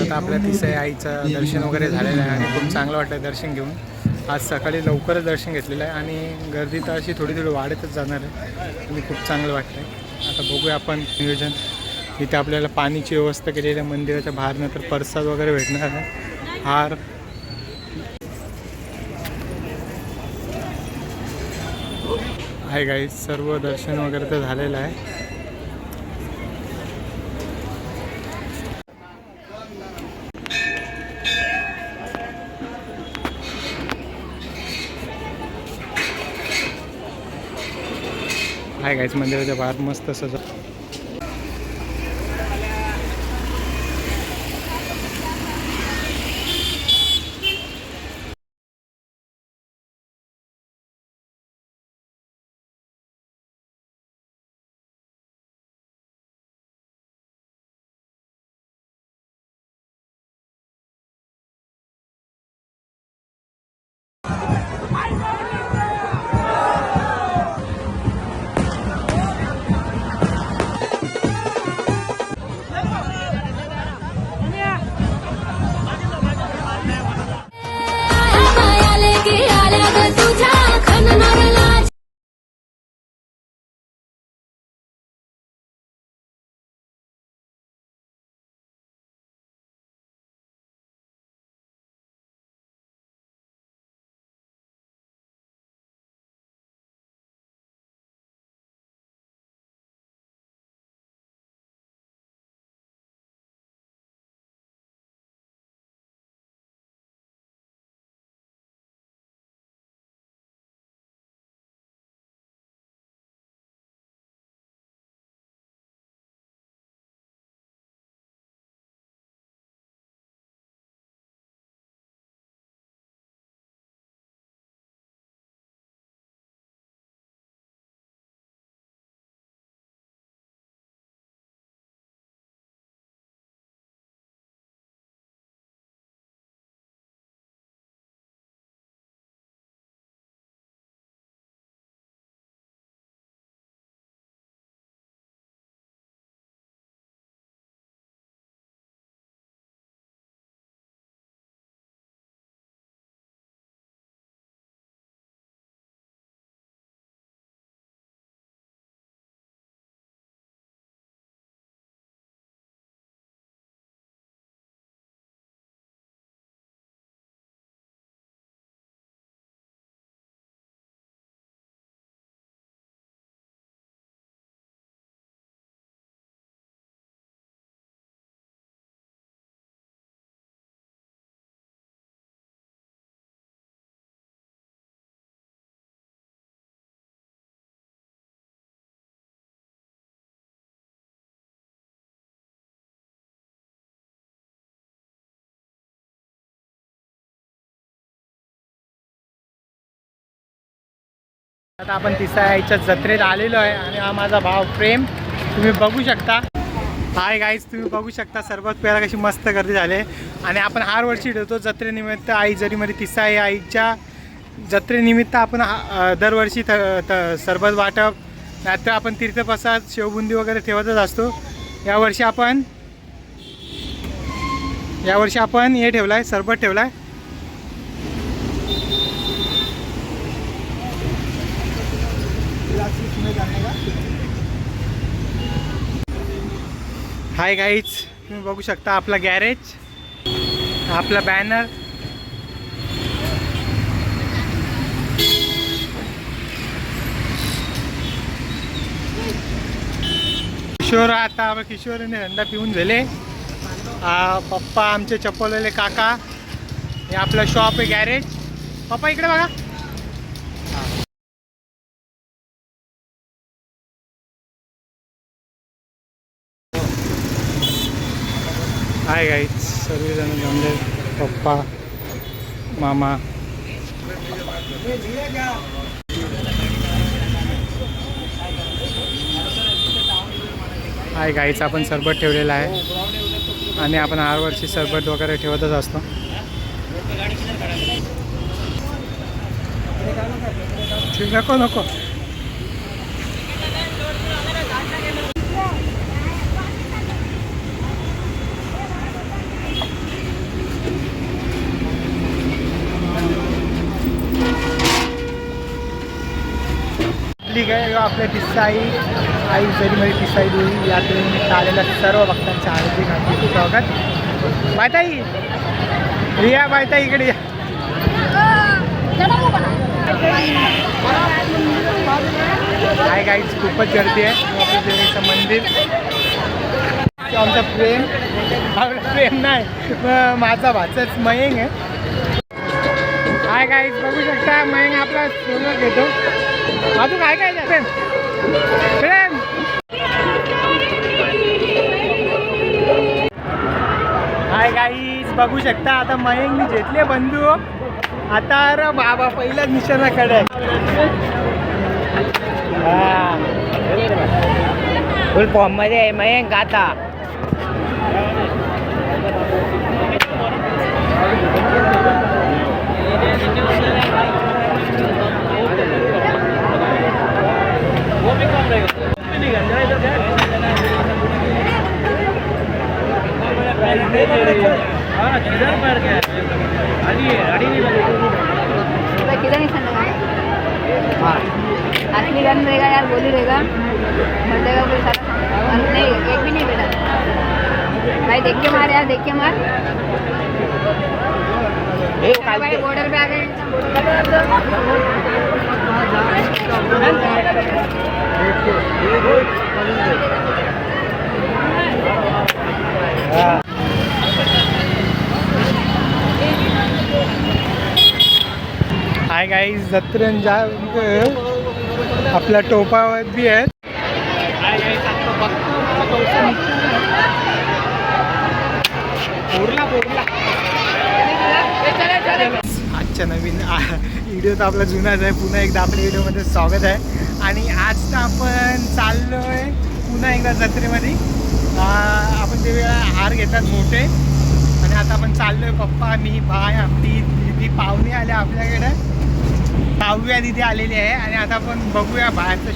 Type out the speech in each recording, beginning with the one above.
आता आपल्या तिसऱ्या आईचं दर्शन वगैरे झालेलं आहे आणि खूप चांगलं वाटलं दर्शन घेऊन. आज सकाळी लवकरच दर्शन घेतलेलं आहे आणि गर्दी तर अशी थोडी थोडी वाढतच जाणार आहे. आणि खूप चांगलं वाटतं आहे आता बघूया आपण नियोजन. इथे आपल्याला पाणीची व्यवस्था केलेली आहे. मंदिराच्या बाहेर नंतर प्रसाद वगैरे भेटणार आहे. हार. आहे गाई सर्व दर्शन वगैरे तर झालेलं आहे. आहे मंदिराच्या बाहेर मस्त असं आता आपण तिसऱ्या आईच्या जत्रेत आलेलो आहे आणि हा माझा भाव प्रेम. तुम्ही बघू शकता. हाय गाईज तुम्ही बघू शकता सर्वात पहिला कशी मस्त गर्दी झाले आणि आपण हर वर्षी ठेवतो जत्रेनिमित्त आई जरीमध्ये तिसऱ्या आई आईच्या जत्रेनिमित्त आपण हा- दरवर्षी थ सरबत वाटप नाहीतर आपण तीर्थप्रसाद शेवबुंदी वगैरे ठेवतच असतो. यावर्षी आपण यावर्षी आपण हे ठेवलं आहे सरबत ठेवलं आहे हाय गाईच तुम्ही बघू शकता आपला गॅरेज आपला बॅनर किशोर आता आपण किशोरने हंडा पिऊन झाले. पप्पा आमचे चपवलेले काका. हे आपलं शॉप आहे गॅरेज पप्पा इकडे बघा. सर्वजण जमले. पप्पा मामा. हाय गाईचा आपण सरबत ठेवलेला आहे. आणि आपण हर वर्षी सरबत वगैरे ठेवतच असतो. नको नको. आपल्या तिसाई आई जरीमध्ये तिसाई देवी निमित्त आलेल्या सर्व भक्तांचे हार्दिक हार्दिक स्वागत. बायताई रिया बायताई इकडे या. काय काहीच खूपच गर्दी आहे. आपल्या देवीचं मंदिर. ते आमचं प्रेम आपलं प्रेम नाही माझा भाचाच मयंग आहे. काय काय बघू शकता मयंग आपला सोनं घेतो. अजून काय काय? प्रेम. प्रेम. हाय गाईज बघू शकता आता मयंकनी घेतले बंधू. आता अरे बाबा पहिलाच निशाणाकडे फुल फॉर्ममध्ये आहे मयंक आता. किधर नहीं एक भी नहीं बेटा भाई देख के मार यार देख के मार भाई बॉर्डर पे आ गए काही गाईज जा आपल्या टोपावर बी आहेत. आजच्या नवीन व्हिडिओ तर आपला जुनाच आहे. पुन्हा एकदा आपल्या व्हिडिओमध्ये स्वागत आहे. आणि आज तर आपण चाललो आहे पुन्हा एकदा जत्रेमध्ये. आपण ते वेळा हार घेतात मोठे आणि आता आपण चाललो आहे पप्पा मी भाय आपली दिदी पाहुणे आले आपल्याकडे. काव्या तिथे आलेली आहे आणि आता आपण बघूया बाहेरचं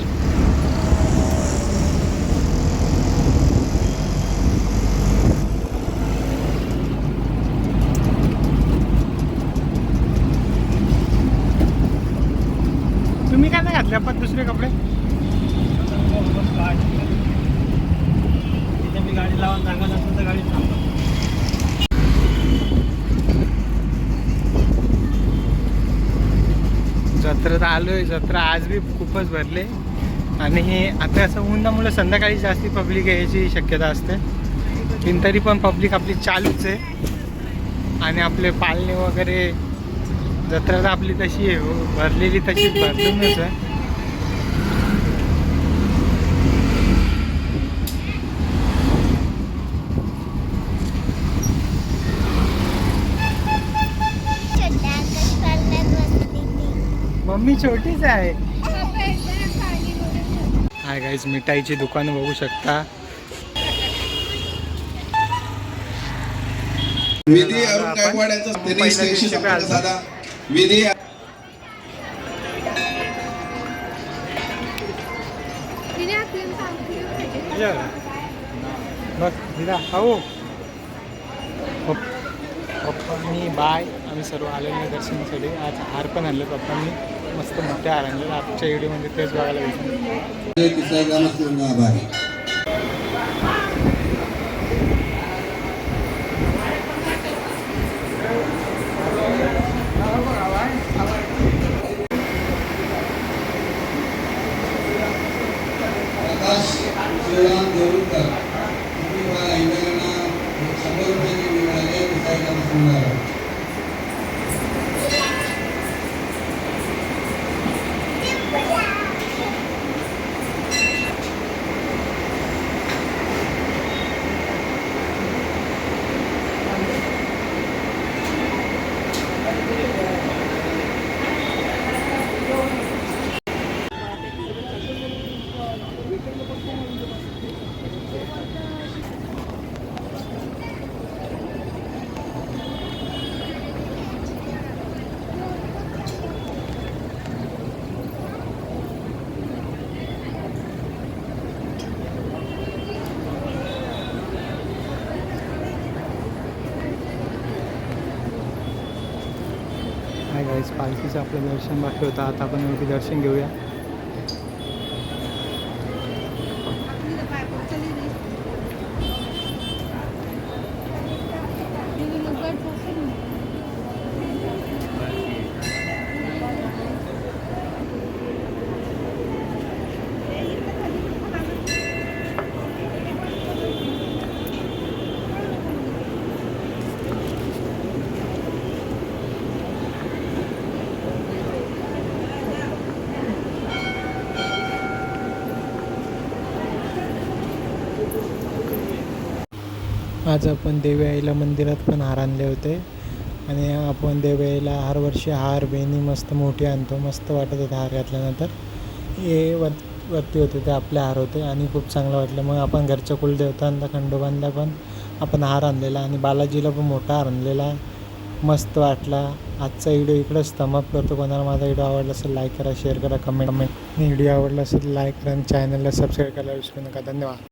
तुम्ही काय नाही घातले पण दुसरे कपडे मी गाडी लावून सांगत असेल तर गाडी जत्रेत आहे जत्रा आज बी खूपच भरले. आणि आता असं उन्हामुळे संध्याकाळी जास्ती पब्लिक यायची शक्यता असते. पण तरी पण पब्लिक आपली चालूच आहे. आणि आपले पालणे वगैरे जत्रा तर आपली तशी हो, भरलेली तशीच भरलेलीच आहे. मम्मी छोटीच आहे हाय गाईज मिठाईची दुकानं बघू शकता. बघ दिदा खाऊ पप्पांनी बाय आम्ही सर्व आलेलो दर्शनासाठी आज हार पण आणले पप्पांनी मस्त मोठ्या हार आमच्या आजच्या व्हिडिओमध्ये तेच बघायला भेटलं तिसरा ग्रामस्थ आभारी प्रकाश आपलं दर्शन बाकी होतं आता आपण दर्शन घेऊया. आज आपण देवी आईला मंदिरात पण हार आणले होते. आणि आपण देवी आईला हर वर्षी हार बेनी मस्त मोठी आणतो. मस्त वाटत होतं हार घातल्यानंतर. हे वत वरती होते ते आपले हार होते. आणि खूप चांगलं वाटलं. मग आपण घरच्या कुलदेवतांना खंडोबांना पण आपण हार आणलेला. आणि बालाजीला पण मोठा हार आणलेला. मस्त वाटला. आजचा व्हिडिओ इकडंच समाप्त करतो. कोणाला माझा व्हिडिओ आवडला असेल लाईक करा शेअर करा कमेंट कमेंट व्हिडिओ आवडला असेल लाईक करा. आणि चॅनलला सबस्क्राईब करायला विसरू नका. धन्यवाद.